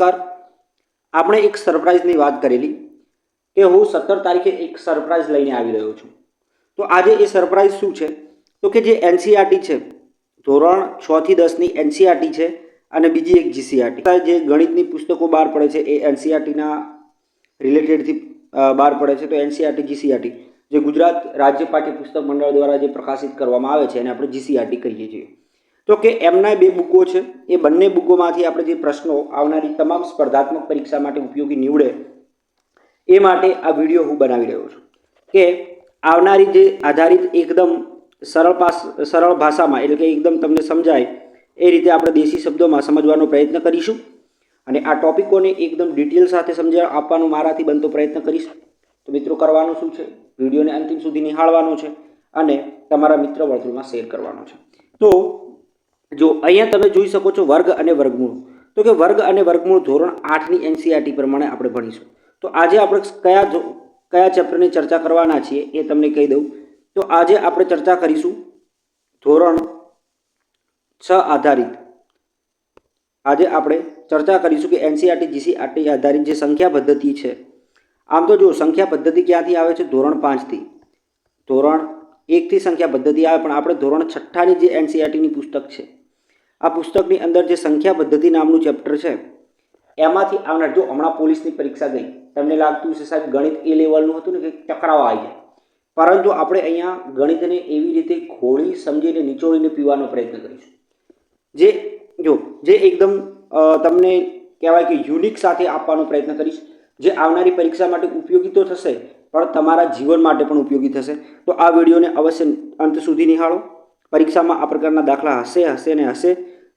નમસ્કાર. આપણે એક સરપ્રાઇઝની વાત કરેલી કે હું સત્તર તારીખે એક સરપ્રાઇઝ લઈને આવી રહ્યો છું. તો આજે એ સરપ્રાઇઝ શું છે? તો કે જે એનસીઆરટી છે, ધોરણ છથી દસની એનસીઆરટી છે અને બીજી એક જીસીઆરટી. જે ગણિતની પુસ્તકો બહાર પડે છે એ એનસીઆરટીના રિલેટેડથી બહાર પડે છે. તો એનસીઆરટી, જીસીઆરટી, જે ગુજરાત રાજ્ય પુસ્તક મંડળ દ્વારા જે પ્રકાશિત કરવામાં આવે છે એને આપણે જીસીઆરટી કહીએ છીએ. તો કે એમના બે બુકો છે, એ બંને બુકોમાંથી આપણે જે પ્રશ્નો આવનારી તમામ સ્પર્ધાત્મક પરીક્ષા માટે ઉપયોગી નીવડે, એ માટે આ વીડિયો હું બનાવી રહ્યો છું. કે આવનારી જે આધારિત એકદમ સરળ પાસ, સરળ ભાષામાં એટલે કે એકદમ તમને સમજાય, એ રીતે આપણે દેશી શબ્દોમાં સમજવાનો પ્રયત્ન કરીશું અને આ ટોપિકોને એકદમ ડિટેલ સાથે સમજણ આપવાનો મારાથી બનતો પ્રયત્ન કરીશ. તો મિત્રો, કરવાનું શું છે? વિડીયોને અંતિમ સુધી નિહાળવાનો છે અને તમારા મિત્ર વર્તુળમાં શેર કરવાનો છે. તો જો અહીંયા તમે જોઈ શકો છો વર્ગ અને વર્ગમૂળ. તો કે વર્ગ અને વર્ગમૂળ ધોરણ આઠની એનસીઆરટી પ્રમાણે આપણે ભણીશું. તો આજે આપણે કયા કયા ચેપ્ટરની ચર્ચા કરવાના છીએ એ તમને કહી દઉં. તો આજે આપણે ચર્ચા કરીશું ધોરણ છ આધારિત. આજે આપણે ચર્ચા કરીશું કે એનસીઆરટી જીસીઆરટી આધારિત જે સંખ્યા પદ્ધતિ છે. આમ તો જો સંખ્યા પદ્ધતિ ક્યાંથી આવે છે? ધોરણ પાંચથી. ધોરણ એકથી સંખ્યા પદ્ધતિ આવે, પણ આપણે ધોરણ છઠ્ઠાની જે એનસીઆરટીની પુસ્તક છે આ પુસ્તકની અંદર જે સંખ્યા પદ્ધતિ નામનું ચેપ્ટર છે, એમાંથી આવનાર જો હમણાં પોલીસની પરીક્ષા ગઈ, તમને લાગતું છે સાહેબ ગણિત એ લેવલનું હતું ને કે ટકરાવ આવી જાય. પરંતુ આપણે અહીંયા ગણિતને એવી રીતે ખોળી સમજીને નીચોળીને પીવાનો પ્રયત્ન કરીશું. જે, જો, જે એકદમ તમને કહેવાય કે યુનિક સાથે આપવાનો પ્રયત્ન કરીશ. જે આવનારી પરીક્ષા માટે ઉપયોગી તો થશે, પણ તમારા જીવન માટે પણ ઉપયોગી થશે. તો આ વિડીયોને અવશ્ય અંત સુધી નિહાળો. પરીક્ષામાં આ પ્રકારના દાખલા હશે હશે ને હશે.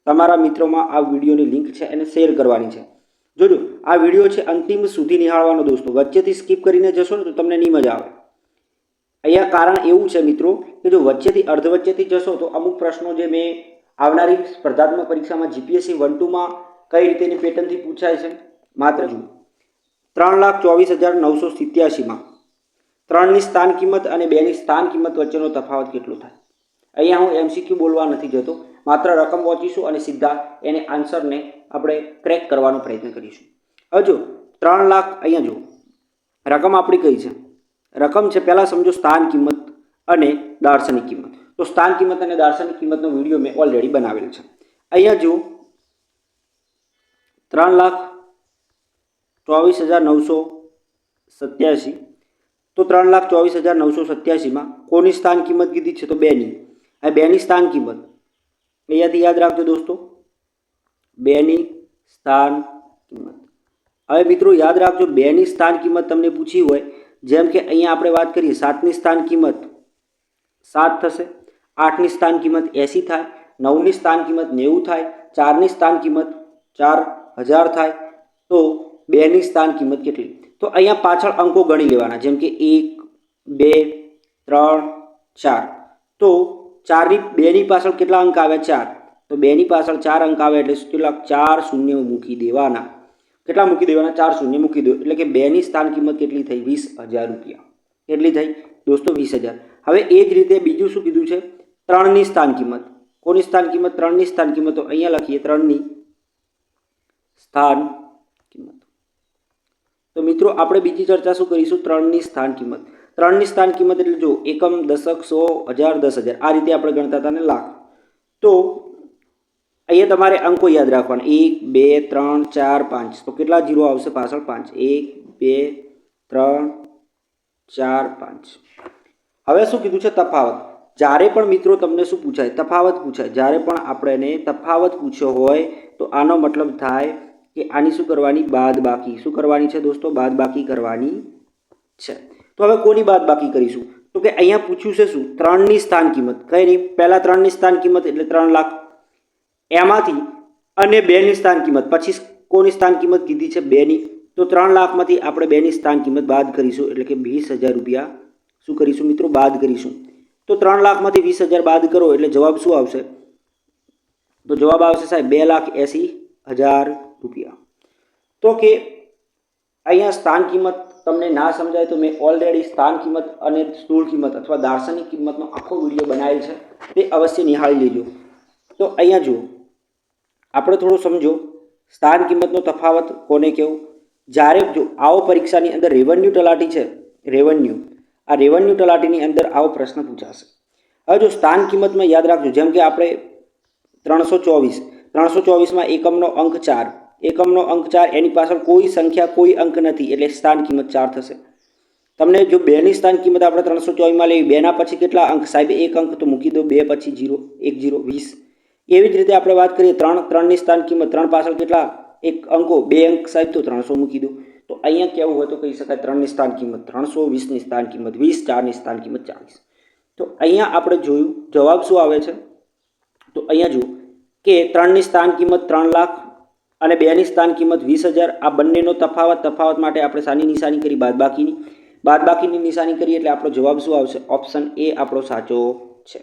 તમારા મિત્રોમાં આ વિડીયોની લિંક છે એને શેર કરવાની છે. જોજો, આ વીડિયો છે અંતિમ સુધી નિહાળવાનો દોસ્તો. વચ્ચેથી સ્કીપ કરીને જશો ને તો તમને નહીં મજા આવે. અહીંયા કારણ એવું છે મિત્રો કે જો વચ્ચેથી, અર્ધ વચ્ચેથી જશો તો અમુક પ્રશ્નો જે મેં આવનારી સ્પર્ધાત્મક પરીક્ષામાં જીપીએસસી વન ટુમાં કઈ રીતેની પેટર્નથી પૂછાય છે? માત્ર જુઓ. ત્રણ લાખ ચોવીસ હજાર નવસો સિત્યાસીમાં ત્રણની સ્થાન કિંમત અને બેની સ્થાન કિંમત વચ્ચેનો તફાવત કેટલો થાય? અહીંયા હું એમસીક્યુ બોલવા નથી જતો. માત્ર રકમ વાંચીશું અને સીધા એને આન્સરને આપણે ક્રેક કરવાનો પ્રયત્ન કરીશું. હવે જો ત્રણ લાખ અહીંયા જુઓ. રકમ આપણી કઈ છે? રકમ છે, પહેલાં સમજો સ્થાન કિંમત અને દાર્શનિક કિંમત. તો સ્થાન કિંમત અને દાર્શનિક કિંમતનો વીડિયો મેં ઓલરેડી બનાવેલ છે. અહીંયા જુઓ, ત્રણ લાખ ચોવીસ હજાર નવસો સત્યાસી. તો ત્રણ લાખ ચોવીસ હજાર નવસો સત્યાસીમાં કોની સ્થાન કિંમત કીધી છે? તો બેની. આ બેની સ્થાન કિંમત. અહીંયાથી યાદ રાખજો દોસ્તો બેની સ્થાન કિંમત હવે મિત્રો યાદ રાખજો બેની સ્થાન કિંમત તમને પૂછી હોય જેમ કે અહીંયા આપણે વાત કરીએ સાતની સ્થાન કિંમત સાત થશે આઠની સ્થાન કિંમત એંસી થાય નવની સ્થાન કિંમત નેવું થાય ચારની સ્થાન કિંમત ચાર હજાર થાય તો બેની સ્થાન કિંમત કેટલી તો અહીંયા પાછળ અંકો ગણી લેવાના જેમ કે એક બે ત્રણ, ચાર। તો ચારની, બેની પાછળ કેટલા અંક આવે? ચાર. તો બેની પાછળ ચાર અંક આવે એટલે કેટલા? ચાર શૂન્ય મૂકી દેવાના. કેટલા મૂકી દેવાના? ચાર શૂન્ય મૂકી દો. એટલે કે બેની સ્થાન કિંમત કેટલી થઈ? વીસ હજાર રૂપિયા. કેટલી થઈ? દોસ્તો, વીસ હજાર. હવે એ જ રીતે બીજું શું કીધું છે? ત્રણની સ્થાન કિંમત. કોની સ્થાન કિંમત? ત્રણની સ્થાન કિંમત. તો અહીંયા લખીએ ત્રણની સ્થાન કિંમત. તો મિત્રો, આપણે બીજી ચર્ચા શું કરીશું? ત્રણની સ્થાન કિંમત. ત્રણની સ્થાન કિંમત એટલે જો એકમ, દશક, સો, હજાર, દસ હજાર. આ રીતે આપણે ગણતા હતા ને લાખ. તો અહીંયા તમારે અંકો યાદ રાખવાના. એક, બે, ત્રણ, ચાર, પાંચ. તો કેટલા જીરો આવશે? પાછળ પાંચ. એક, બે, ત્રણ, ચાર, પાંચ. હવે શું કીધું છે? તફાવત. જ્યારે પણ મિત્રો તમને શું પૂછાય? તફાવત પૂછાય. જ્યારે પણ આપણે એને તફાવત પૂછ્યો હોય, તો આનો મતલબ થાય કે આની શું કરવાની? બાદ બાકી શું કરવાની છે દોસ્તો? બાદ બાકી કરવાની છે. તો હવે કોની બાદ બાકી કરીશું? તો કે અહીંયા પૂછ્યું છે શું? ત્રણની સ્થાન કિંમત. કઈ નહીં. પહેલાં ત્રણની સ્થાન કિંમત એટલે ત્રણ લાખ. એમાંથી અને બેની સ્થાન કિંમત. પછી કોની સ્થાન કિંમત કીધી છે? બેની. તો ત્રણ લાખમાંથી આપણે બેની સ્થાન કિંમત બાદ કરીશું. એટલે કે વીસ હજાર રૂપિયા. શું કરીશું મિત્રો? બાદ કરીશું. તો ત્રણ લાખમાંથી વીસ હજાર બાદ કરો એટલે જવાબ શું આવશે? તો જવાબ આવશે સાહેબ, બે લાખ એંસી હજાર રૂપિયા. તો કે અહીંયા સ્થાન કિંમત તમને ના સમજાય તો મેં ઓલરેડી સ્થાન કિંમત અને સ્થૂળ કિંમત અથવા દાર્શનિક કિંમતનો આખો વીડિયો બનાવેલ છે, તે અવશ્ય નિહાળી લેજો. તો અહીંયા જુઓ. આપણે થોડું સમજો. સ્થાન કિંમતનો તફાવત કોને કહેવું જ્યારે જો આવો પરીક્ષાની અંદર રેવન્યુ તલાટી છે રેવન્યુ આ રેવન્યુ તલાટીની અંદર આવો પ્રશ્ન પૂછાશે. હવે જો સ્થાન કિંમતમાં યાદ રાખજો, જેમ કે આપણે ત્રણસો ચોવીસ, ત્રણસો ચોવીસમાં એકમનો અંક ચાર. એકમનો અંક ચાર, એની પાછળ કોઈ સંખ્યા, કોઈ અંક નથી, એટલે સ્થાન કિંમત ચાર થશે. તમને જો બેની સ્થાન કિંમત આપણે ત્રણસો ચોવીસમાં લેવી બેના પછી કેટલા અંક? સાહેબ, એક અંક તો મૂકી દો, બે પછી જીરો, એક જીરો, વીસ. એવી જ રીતે આપણે વાત કરીએ, ત્રણ, ત્રણની સ્થાન કિંમત, ત્રણ પાછળ કેટલા? એક અંકો, બે અંક, સાહેબ, તો ત્રણસો મૂકી દો. તો અહીંયા કેવું હોય તો કહી શકાય, ત્રણની સ્થાન કિંમત ત્રણસો, વીસની સ્થાન કિંમત વીસ, ચારની સ્થાન કિંમત ચાલીસ. તો અહીંયા આપણે જોયું, જવાબ શું આવે છે? તો અહીંયા જુઓ કે ત્રણની સ્થાન કિંમત ત્રણ લાખ અને બેની સ્થાન કિંમત વીસ હજાર. આ બંનેનો તફાવત તફાવત માટે આપણે સાની નિશાની કરી, બાદબાકીની. બાદબાકીની નિશાની કરીએ એટલે આપણો જવાબ શું આવશે? ઓપ્શન એ આપણો સાચો છે.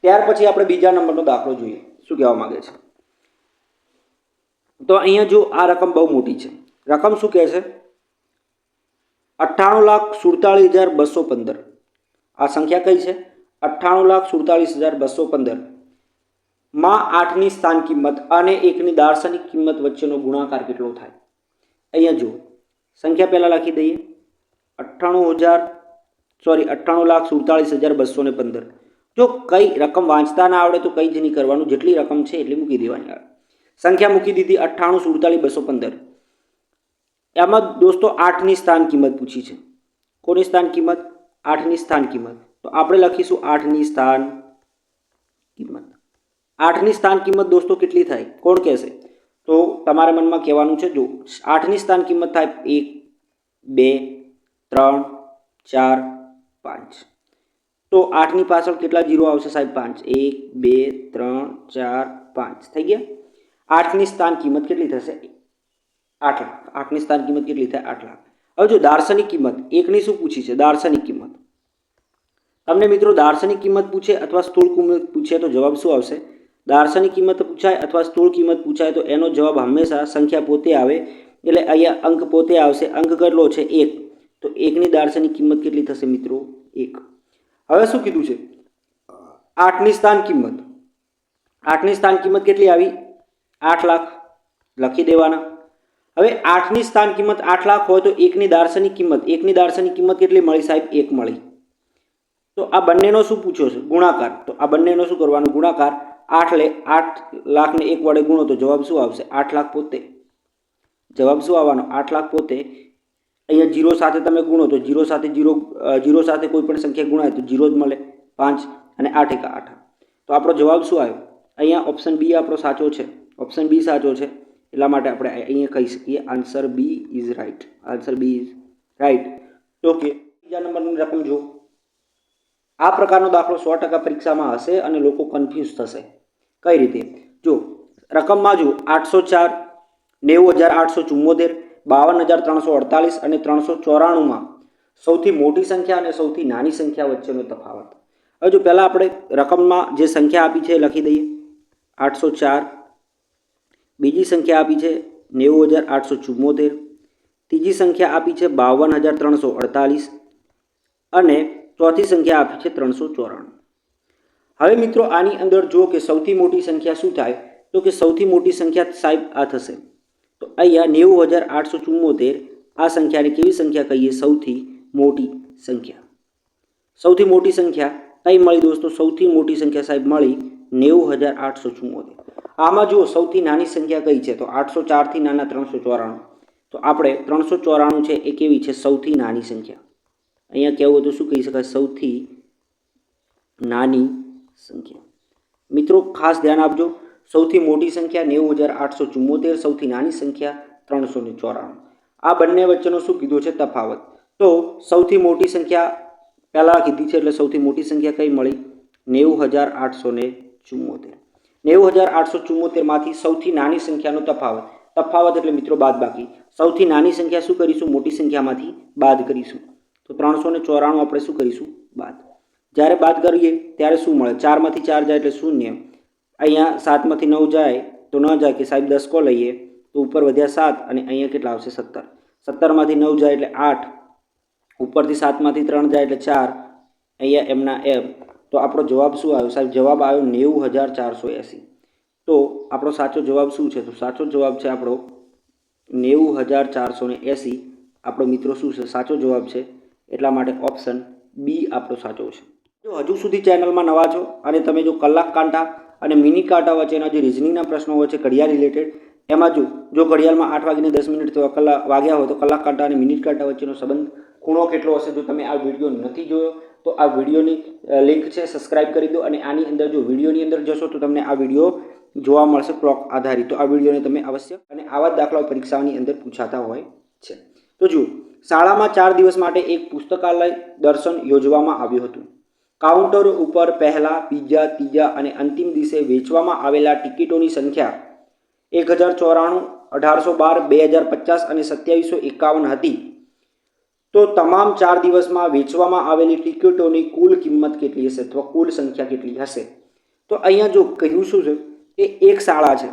ત્યાર પછી આપણે બીજા નંબરનો દાખલો જોઈએ. શું કહેવા માગે છે? તો અહીંયા જો આ રકમ બહુ મોટી છે. રકમ શું કહે છે? અઠ્ઠાણું લાખ સુડતાલીસ હજાર બસો પંદર. આ સંખ્યા કઈ છે? અઠ્ઠાણું લાખ સુડતાળીસ હજાર બસો પંદર. માં આઠની સ્થાન કિંમત અને એકની દાર્શનિક કિંમત વચ્ચેનો ગુણાકાર કેટલો થાય? અહીંયા જુઓ. સંખ્યા પહેલાં લખી દઈએ. અઠ્ઠાણું હજાર સોરી અઠ્ઠાણું લાખ સુડતાળીસ હજાર બસો ને પંદર. જો કઈ રકમ વાંચતા ના આવડે તો કંઈ જ નહીં કરવાનું. જેટલી રકમ છે એટલી મૂકી દેવાની આવે. સંખ્યા મૂકી દીધી અઠ્ઠાણું સુડતાલીસ બસો પંદર. એમાં દોસ્તો આઠની સ્થાન કિંમત પૂછી છે. કોની સ્થાન કિંમત? આઠની સ્થાન કિંમત. તો આપણે લખીશું આઠની સ્થાન કિંમત. આઠની સ્થાન કિંમત દોસ્તો કેટલી થાય? કોણ કહેશે? તો તમારા મનમાં કહેવાનું છે, જો આઠની સ્થાન કિંમત થાય એક, બે, ત્રણ, ચાર, પાંચ. તો આઠની પાછળ કેટલા જીરો આવશે સાહેબ? પાંચ. એક, બે, ત્રણ, ચાર, પાંચ. થઈ ગયા? આઠની સ્થાન કિંમત કેટલી થશે? આઠ લાખ. આઠની સ્થાન કિંમત કેટલી થાય? આઠ લાખ. હવે જો દાર્શનિક કિંમત, એકની શું પૂછી છે? દાર્શનિક કિંમત. તમને મિત્રો દાર્શનિક કિંમત પૂછે અથવા સ્થૂળ કિંમત પૂછે તો જવાબ શું આવશે? દાર્શનિક કિંમત પૂછાય અથવા સ્થૂળ કિંમત પૂછાય તો એનો જવાબ હંમેશા સંખ્યા પોતે આવે, એટલે અહીંયા અંક પોતે આવશે. અંક કેટલો છે? એક. તો એકની દાર્શનિક કિંમત કેટલી થશે મિત્રો? એક. હવે શું કીધું છે? આઠની સ્થાન કિંમત. આઠની સ્થાન કિંમત કેટલી આવી? આઠ લાખ. લખી દેવાના. હવે આઠની સ્થાન કિંમત આઠ લાખ હોય તો એકની દાર્શનિક કિંમત. એકની દાર્શનિક કિંમત કેટલી મળી સાહેબ? એક મળી. તો આ બંનેનો શું પૂછ્યો છે? ગુણાકાર. તો આ બંનેનો શું કરવાનો? ગુણાકાર. આઠ લે, આઠ લાખને એક વડે ગુણો તો જવાબ શું આવશે? આઠ લાખ પોતે. જવાબ શું આવવાનો? આઠ લાખ પોતે. અહીંયા જીરો સાથે તમે ગુણો તો જીરો સાથે જીરો જીરો સાથે કોઈ પણ સંખ્યા ગુણાય તો જીરો જ મળે. પાંચ અને આઠ એકા આઠ. તો આપણો જવાબ શું આવ્યો? અહીંયા ઓપ્શન બી આપણો સાચો છે. ઓપ્શન બી સાચો છે. એટલા માટે આપણે અહીંયા કહી શકીએ answer B is right answer B is right okay બીજા નંબરની રકમ જુઓ. આ પ્રકારનો દાખલો સો ટકા પરીક્ષામાં હશે અને લોકો કન્ફ્યુઝ થશે. કઈ રીતે? જો, રકમમાં જો આઠસો ચાર, નેવું હજાર આઠસો ચુમ્મોતેર બાવન હજાર ત્રણસો અડતાલીસ અને ત્રણસો ચોરાણુંમાં સૌથી મોટી સંખ્યા અને સૌથી નાની સંખ્યા વચ્ચેનો તફાવત. હવે જો પહેલાં આપણે રકમમાં જે સંખ્યા આપી છે લખી દઈએ. આઠસો ચાર, બીજી સંખ્યા આપી છે નેવું હજાર આઠસો ચુમ્મોતેર ત્રીજી સંખ્યા આપી છે બાવન હજાર ત્રણસો અડતાલીસ અને ચોથી સંખ્યા આપી છે ત્રણસો ચોરાણું. હવે મિત્રો આની અંદર જો કે સૌથી મોટી સંખ્યા શું થાય? તો કે સૌથી મોટી સંખ્યા સાહેબ આ થશે. તો અહીંયા નેવું હજાર આઠસો ચુમ્મોતેર આ સંખ્યાને કેવી સંખ્યા કહીએ? સૌથી મોટી સંખ્યા. સૌથી મોટી સંખ્યા કઈ મળી દોસ્તો? સૌથી મોટી સંખ્યા સાહેબ મળી નેવું હજાર આઠસો ચુમ્મોતેર આમાં જુઓ સૌથી નાની સંખ્યા કઈ છે? તો આઠસો ચારથી નાના ત્રણસો ચોરાણું. તો આપણે ત્રણસો ચોરાણું છે એ કેવી છે? સૌથી નાની સંખ્યા. અહીંયા કહેવું તો શું કહી શકાય? સૌથી નાની સંખ્યા. મિત્રો, ખાસ ધ્યાન આપજો, સૌથી મોટી સંખ્યા નેવું હજાર આઠસો ચુમ્મોતેર સૌથી નાની સંખ્યા ત્રણસો ને ચોરાણું. આ બંને વચ્ચેનો શું કીધું છે તફાવત? તો સૌથી મોટી સંખ્યા પહેલાં કીધી છે એટલે સૌથી મોટી સંખ્યા કઈ મળી? નેવું હજાર આઠસો ને ચુમ્મોતેર નેવું હજાર આઠસો ચુમ્મોતેરમાંથી સૌથી નાની સંખ્યાનો તફાવત. તફાવત એટલે મિત્રો બાદ બાકી. સૌથી નાની સંખ્યા શું કરીશું? મોટી સંખ્યામાંથી બાદ કરીશું. તો ત્રણસો ચોરાણું આપણે શું કરીશું? બાદ. જ્યારે બાદ કરીએ, ત્યારે શું મળે? ચારમાંથી ચાર જાય એટલે શૂન્ય. અહીંયા સાતમાંથી નવ જાય તો ન જાય કે સાહેબ દસ કો લઈએ, તો ઉપર વધ્યા સાત અને અહીંયા કેટલા આવશે? સત્તર. સત્તરમાંથી નવ જાય એટલે આઠ. ઉપરથી સાતમાંથી ત્રણ જાય એટલે ચાર. અહીંયા એમના એમ. તો આપણો જવાબ શું આવ્યો? સાહેબ, જવાબ આવ્યો નેવું હજાર ચારસો એંસી. તો આપણો સાચો જવાબ શું છે? તો સાચો જવાબ છે આપણો નેવું હજાર ચારસો ને એંસી. આપણો મિત્રો શું છે? સાચો જવાબ છે. એટલા માટે ઓપ્શન બી આપણો સાચો છે. જો હજુ સુધી ચેનલમાં નવા છો અને તમે જો કલાક કાંટા અને મિની કાંટા વચ્ચેના જે રિઝનિંગના પ્રશ્નો હોય છે, ઘડિયાળ રિલેટેડ એમાં જો જો ઘડિયાળમાં આઠ વાગીને દસ મિનિટ તો કલાક વાગ્યા હોય તો કલાક કાંટા અને મિનિટ કાંટા વચ્ચેનો સંબંધ ખૂણો કેટલો હશે જો તમે આ વીડિયો નથી જોયો, તો આ વિડીયોની લિંક છે સબસ્ક્રાઇબ કરી દો અને આની અંદર જો વિડીયોની અંદર જશો તો તમને આ વીડિયો જોવા મળશે ક્લોક આધારિત. તો આ વિડીયોને તમે અવશ્ય અને આવા જ દાખલાઓ પરીક્ષાઓની અંદર પૂછાતા હોય છે. તો જુઓ, શાળામાં ચાર દિવસ માટે એક પુસ્તકાલય દર્શન યોજવામાં આવ્યું હતું. કાઉન્ટર ઉપર પહેલા, બીજા, ત્રીજા અને અંતિમ દિવસે વેચવામાં આવેલા ટિકિટોની સંખ્યા એક હજાર ચોરાણું, અઢારસો બાર બે હજાર પચાસ અને સત્યાવીસો એકાવન હતી. તો તમામ ચાર દિવસમાં વેચવામાં આવેલી ટિકિટોની કુલ કિંમત કેટલી હશે? અથવા કુલ સંખ્યા કેટલી હશે? તો અહીંયા જો કહ્યું શું છે, કે એક શાળા છે.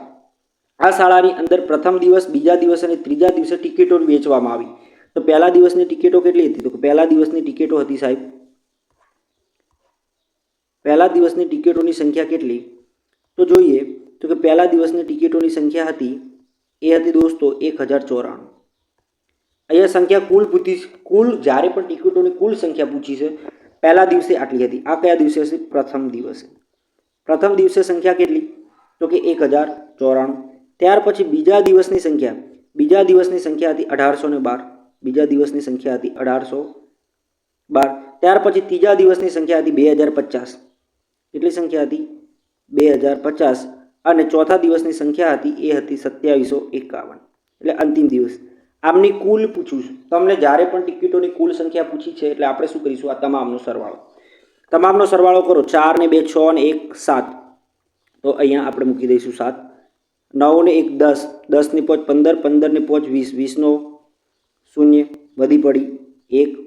આ શાળાની અંદર પ્રથમ દિવસ, બીજા દિવસ અને ત્રીજા દિવસે ટિકિટો વેચવામાં આવી. તો પહેલા દિવસની ટિકિટો કેટલી હતી? તો પહેલા દિવસની ટિકિટો હતી સાહેબ પહેલા દિવસની ટિકિટોની સંખ્યા કેટલી? તો જોઈએ, તો કે પહેલા દિવસની ટિકિટોની સંખ્યા હતી, એ હતી દોસ્તો એક હજાર ચોરાણું. અહીંયા સંખ્યા કુલ પૂછી, કુલ જ્યારે પણ ટિકિટોની કુલ સંખ્યા પૂછી છે, પહેલા દિવસે આટલી હતી. આ કયા દિવસે હશે? પ્રથમ દિવસે. પ્રથમ દિવસે સંખ્યા કેટલી? તો કે એક હજાર ચોરાણું. ત્યાર પછી બીજા દિવસની સંખ્યા, બીજા દિવસની સંખ્યા હતી અઢારસો ને બાર. બીજા દિવસની સંખ્યા હતી અઢારસો બાર. ત્યાર પછી ત્રીજા દિવસની સંખ્યા હતી બે હજાર પચાસ. કેટલી સંખ્યા હતી? બે હજાર પચાસ. અને ચોથા દિવસની સંખ્યા હતી, એ હતી સત્યાવીસો એકાવન. એટલે અંતિમ દિવસ. આમની કુલ પૂછું છું. તમને જ્યારે પણ ટિકિટોની કુલ સંખ્યા પૂછી છે, એટલે આપણે શું કરીશું? આ તમામનો સરવાળો. તમામનો સરવાળો કરો. ચાર ને બે, છ ને એક, સાત. તો અહીંયા આપણે મૂકી દઈશું સાત. નવ ને એક, દસ. દસની પોચ, પંદર. પંદરની પોચ, વીસ. વીસનો શૂન્ય. વધી પડી. એક.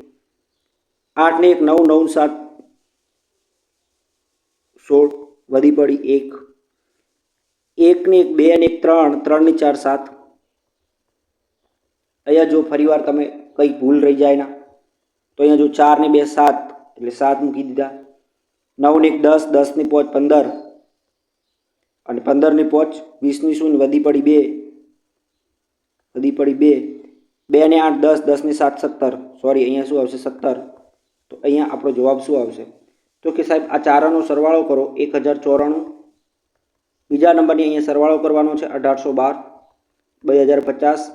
આઠ ને એક, નવ નવ સાત. સોળ વધી પડી એક. એકને એક, બે ને એક, ત્રણ. ત્રણની ચાર, સાત. અહીંયા જો ફરીવાર તમે કંઈ ભૂલ રહી જાય ના, તો અહીંયા જો ચાર ને બે, સાત. એટલે સાત મૂકી દીધા. નવને એક, દસ. દસની પોચ, પંદર. અને પંદરની પોચ, વીસની શૂન્ય, વધી પડી બે. વધી પડી બે. બે ને આઠ, દસ. દસની સાત, સત્તર. સોરી અહીંયા શું આવશે? સત્તર. તો અહીંયા આપણો જવાબ શું આવશે? તો કે સાહેબ, આ ચારાનો સરવાળો કરો, એક હજાર ચોરાણું. બીજા નંબરની અહીંયા સરવાળો કરવાનો છે, અઢારસો બાર, બે હજાર પચાસ.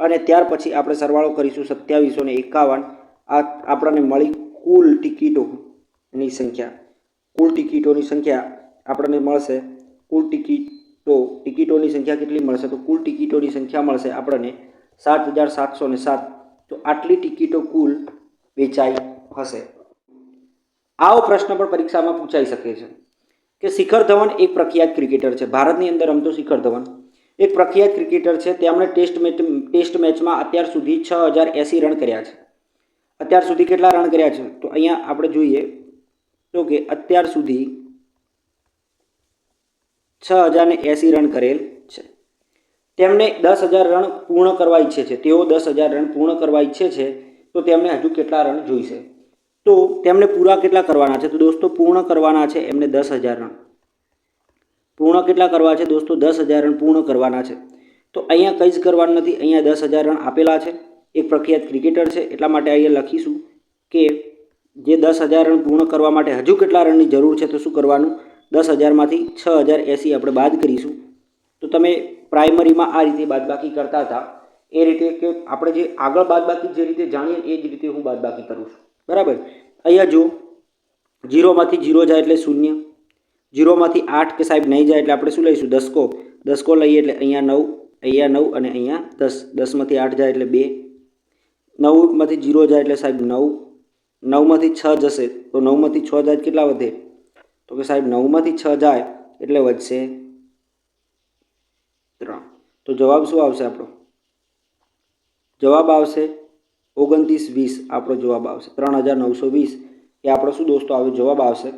અને ત્યાર પછી આપણે સરવાળો કરીશું સત્યાવીસો ને એકાવન. આ આપણને મળી કુલ ટિકિટોની સંખ્યા. કુલ ટિકિટોની સંખ્યા આપણને મળશે. કુલ ટિકિટો, ટિકિટોની સંખ્યા કેટલી મળશે? તો કુલ ટિકિટોની સંખ્યા મળશે આપણને સાત હજાર સાતસો ને સાત. તો આટલી ટિકિટો કુલ વેચાઈ હશે. આવો પ્રશ્ન પણ પરીક્ષામાં પૂછાઈ શકે છે કે શિખર ધવન એક પ્રખ્યાત ક્રિકેટર છે. ભારતની અંદર રમતો શિખર ધવન. એક પ્રખ્યાત ક્રિકેટર છે. તેમણે ટેસ્ટ મેચ ટેસ્ટ મેચમાં અત્યાર સુધી છ હજાર એંસી રન કર્યા છે. અત્યાર સુધી કેટલા રન કર્યા છે? તો અહીંયા આપણે જોઈએ તો કે અત્યાર સુધી છ હજાર ને એંસી રન કરેલ છે. તેમણે દસ હજાર રન પૂર્ણ કરવા ઈચ્છે છે. તેઓ દસ હજાર રન પૂર્ણ કરવા ઈચ્છે છે. તો તેમને હજુ કેટલા રન જોઈશે? તો તેમને પૂરા કેટલા કરવાના છે? તો દોસ્તો, પૂર્ણ કરવાના છે એમને દસ હજાર રન પૂર્ણ કેટલા કરવા છે દોસ્તો? દસ હજાર રન પૂર્ણ કરવાના છે. તો અહીંયા કંઈ જ કરવાનું નથી. અહીંયા દસ હજાર રન આપેલા છે. એક પ્રખ્યાત ક્રિકેટર છે. એટલા માટે અહીંયા લખીશું કે જે દસ હજાર રન પૂર્ણ કરવા માટે હજુ કેટલા રનની જરૂર છે તો શું કરવાનું? દસ હજારમાંથી છ હજાર એંસી આપણે બાદ કરીશું. તો તમે પ્રાઇમરીમાં આ રીતે બાદબાકી કરતા હતા. એ રીતે કે આપણે જે આગળ બાદબાકી જે રીતે જાણીએ એ જ રીતે હું બાદબાકી કરું છું. બરાબર? અહીંયા જુઓ જીરોમાંથી જીરો જાય એટલે શૂન્ય. જીરોમાંથી આઠ કે સાહેબ નહીં જાય એટલે આપણે શું લઈશું? દસકો. દસકો લઈએ એટલે અહીંયા નવ અહીંયા નવ અને અહીંયા દસ. દસમાંથી આઠ જાય એટલે બે. નવમાંથી જીરો જાય એટલે સાહેબ નવ. નવમાંથી છ જશે. તો નવમાંથી છ જાય કેટલા વધે? તો કે સાહેબ નવમાંથી છ જાય એટલે વધશે ત્રણ. તો જવાબ શું આવશે આપણો? જવાબ આવશે ઓગણત્રીસ વીસ આપણો જવાબ આવશે. ત્રણ હજાર નવસો વીસ એ આપણો શું દોસ્તો, આવે જવાબ આવશે.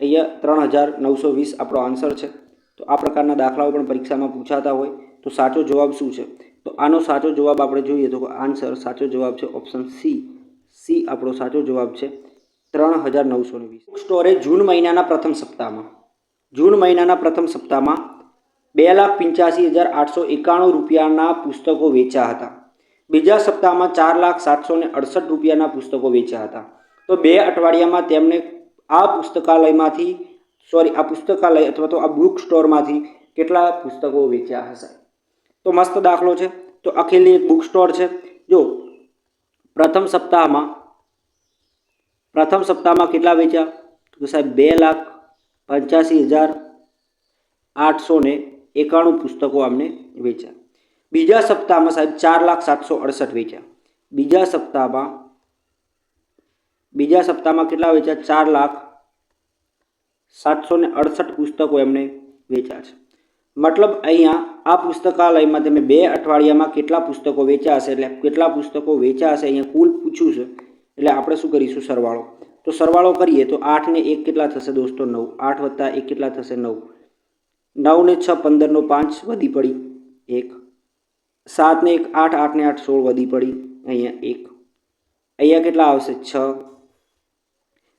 અહીંયા ત્રણ હજાર નવસો વીસ આપણો આન્સર છે. તો આ પ્રકારના દાખલાઓ પણ પરીક્ષામાં પૂછાતા હોય તો સાચો જવાબ શું છે? તો આનો સાચો જવાબ આપણે જોઈએ તો આન્સર સાચો જવાબ છે ઓપ્શન સી સી આપણો સાચો જવાબ છે ત્રણ હજાર નવસો ને વીસ સ્ટોરે જૂન મહિનાના પ્રથમ સપ્તાહમાં, જૂન મહિનાના પ્રથમ સપ્તાહમાં બે લાખ પંચ્યાસી હજાર આઠસો એકાણું રૂપિયાના પુસ્તકો વેચ્યા હતા. બીજા સપ્તાહમાં ચાર લાખ સાતસો ને અડસઠ રૂપિયાના પુસ્તકો વેચ્યા હતા. તો બે અઠવાડિયામાં તેમણે આ પુસ્તકાલયમાંથી સોરી આ પુસ્તકાલય અથવા તો આ બુક સ્ટોરમાંથી કેટલા પુસ્તકો વેચ્યા હશે? તો મસ્ત દાખલો છે. તો અખિલની એક બુક સ્ટોર છે. જો, પ્રથમ સપ્તાહમાં પ્રથમ સપ્તાહમાં કેટલા વેચ્યા? તો સાહેબ, બે લાખ પંચ્યાસી હજાર આઠસો એકાણું પુસ્તકો અમને વેચ્યા. બીજા સપ્તાહમાં સાહેબ ચાર લાખ સાતસો અડસઠ વેચ્યા. બીજા સપ્તાહમાં બીજા સપ્તાહમાં કેટલા વેચ્યા? ચાર લાખ સાતસો ને અડસઠ પુસ્તકો એમણે વેચ્યા છે. મતલબ અહીંયા આ પુસ્તકાલયમાં તમે બે અઠવાડિયામાં કેટલા પુસ્તકો વેચ્યા હશે? એટલે કેટલા પુસ્તકો વેચ્યા હશે? અહીંયા કુલ પૂછ્યું છે. એટલે આપણે શું કરીશું? સરવાળો. તો સરવાળો કરીએ તો આઠ ને એક કેટલા થશે દોસ્તો? નવ. આઠ વત્તા એક કેટલા થશે? નવ. નવ ને છ, પંદરનો પાંચ વધી પડી. એક. સાત ને એક, આઠ, આઠને આઠ, સોળ વધી પડી. અહીંયા એક. અહીંયા કેટલા આવશે? છ.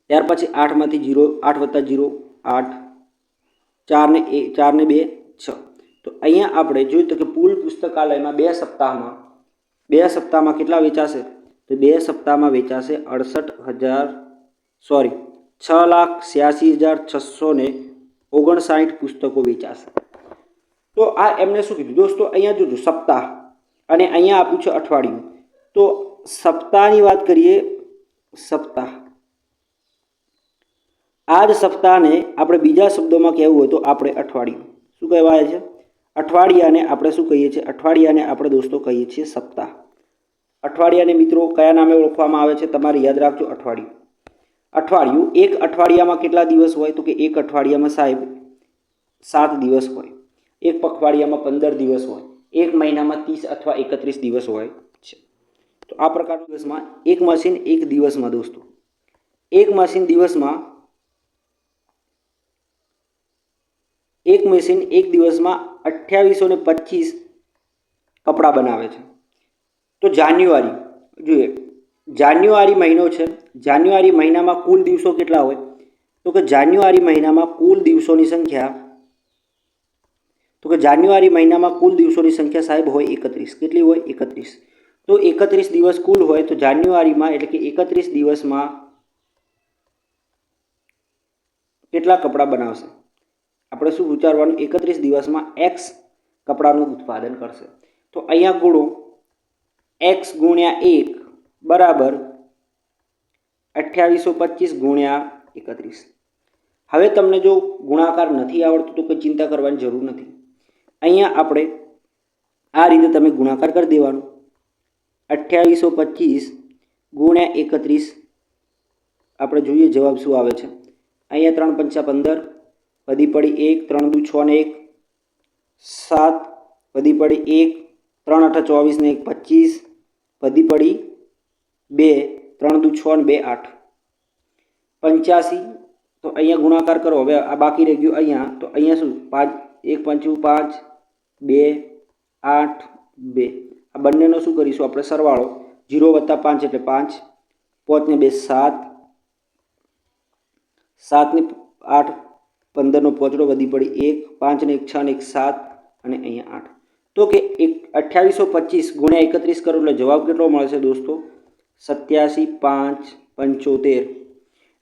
ત્યાર પછી આઠમાંથી જીરો, આઠ વત્તા જીરો, આઠ. ચારને એ, ચારને બે, છ. તો અહીંયા આપણે જોયું તો કે પુલ પુસ્તકાલયમાં બે સપ્તાહમાં બે સપ્તાહમાં કેટલા વેચાશે? તો બે સપ્તાહમાં વેચાશે અડસઠ હજાર, સોરી, છ લાખ છ્યાસી હજાર છસો ઓગણસાઠ પુસ્તકો વેચાશે. તો આ એમને શું કીધું? દોસ્તો, અહીંયા જોજો, સપ્તાહ. અને અહીંયા આપ્યું છે અઠવાડિયું. તો સપ્તાહની વાત કરીએ, સપ્તાહ. આ જ સપ્તાહને આપણે બીજા શબ્દોમાં કહેવું હોય તો આપણે અઠવાડિયું. શું કહેવાય છે? અઠવાડિયાને આપણે શું કહીએ છીએ? અઠવાડિયાને આપણે દોસ્તો કહીએ છીએ સપ્તાહ. અઠવાડિયાને મિત્રો કયા નામે ઓળખવામાં આવે છે? તમારે યાદ રાખજો, અઠવાડિયું. અઠવાડિયું, એક અઠવાડિયામાં કેટલા દિવસ હોય? તો કે એક અઠવાડિયામાં સાહેબ, સાત દિવસ હોય. એક પખવાડિયામાં પંદર દિવસ હોય, એક મહિનામાં ત્રીસ અથવા એકત્રીસ દિવસ હોય છે. તો આ પ્રકારના દિવસમાં એક મશીન એક દિવસમાં દોસ્તો. એક મશીન દિવસમાં, એક મશીન એક દિવસમાં અઠ્યાવીસો ને પચીસ કપડાં બનાવે છે. તો જાન્યુઆરી, જોઈએ, જાન્યુઆરી મહિનો છે, જાન્યુઆરી મહિનામાં કુલ દિવસો કેટલા હોય? તો કે જાન્યુઆરી મહિનામાં કુલ દિવસોની સંખ્યા તો કે જાન્યુઆરી મહિનામાં કુલ દિવસોની સંખ્યા સાહેબ હોય એકત્રીસ. કેટલી હોય? એકત્રીસ. તો એકત્રીસ દિવસ કુલ હોય તો જાન્યુઆરીમાં એટલે કે એકત્રીસ દિવસમાં કેટલા કપડાં બનાવશે? આપણે શું વિચારવાનું? એકત્રીસ દિવસમાં એક્સ કપડાનું ઉત્પાદન કરશે. તો અહીંયા ગુણો એક્સ ગુણ્યા એક બરાબર અઠ્યાવીસો પચીસ ગુણ્યા એકત્રીસ. હવે તમને જો ગુણાકાર નથી આવડતું તો કોઈ ચિંતા કરવાની જરૂર નથી. અહીંયા આપણે આ રીતે તમે ગુણાકાર કરી દેવાનો. અઠ્યાવીસો પચીસ ગુણ્યા એકત્રીસ. આપણે જોઈએ જવાબ શું આવે છે. અહીંયા ત્રણ પંચા પંદર, વધી પડી એક, ત્રણ દુ છ ને એક. સાત, વધી પડી એક, ત્રણ અઠા ચોવીસ ને એક પચીસ. વધી પડી બે, ત્રણ દુ છ ને બે આઠ. પંચ્યાસી, તો અહીંયા ગુણાકાર કરો. હવે આ બાકી રહી ગયું અહીંયા. તો અહીંયા શું? પાંચ એક પંચું પાંચ, બે, આઠ, બે. આ બંનેનો શું કરીશું આપણે સરવાળો? જીરો વત્તા પાંચ એટલે પાંચ. પાંચને બે સાત. સાતને આઠ. પંદરનો પોચડો વધી પડી એક. પાંચને એક છ ને એક સાત. અને અહીંયા આઠ. તો કે એક અઠ્યાવીસો પચીસ ગુણ્યા એકત્રીસ કરો એટલે જવાબ કેટલો મળશે દોસ્તો? સત્યાસી પાંચ પંચોતેર.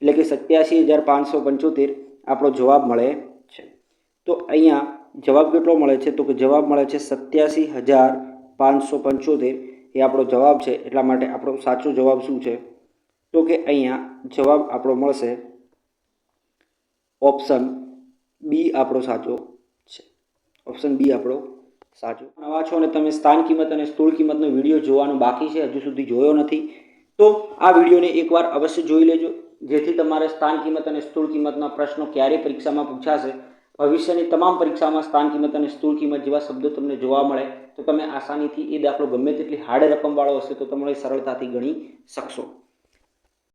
એટલે કે સત્યાસી હજાર પાંચસો પંચોતેર આપણો જવાબ મળે તો અહીંયા જવાબ કેટલો મળે છે? તો કે જવાબ મળે છે સત્યાસી હજાર પાંચસો પંચોતેર. એ આપણો જવાબ છે, એટલા માટે આપણો સાચો જવાબ શું છે? તો કે અહીંયા જવાબ આપણો મળશે ઓપ્શન બી આપણો સાચો છે. ઓપ્શન બી આપણો સાચો. નવા છો અને તમે સ્થાન કિંમત અને સ્થૂળ કિંમતનો વીડિયો જોવાનો બાકી છે, હજુ સુધી જોયો નથી. તો આ વિડીયોને એકવાર અવશ્ય જોઈ લેજો. જેથી તમારે સ્થાન કિંમત અને સ્થૂળ કિંમતના પ્રશ્નો ક્યારે પરીક્ષામાં પૂછાશે. ભવિષ્યની તમામ પરીક્ષામાં સ્થાન, કિંમત અને સ્થૂળ કિંમત જેવા શબ્દો તમને જોવા મળે, તો તમે આસાનીથી એ દાખલો ગમે તેટલી હાર્ડ રકમવાળો હશે તો તમે સરળતાથી ગણી શકશો.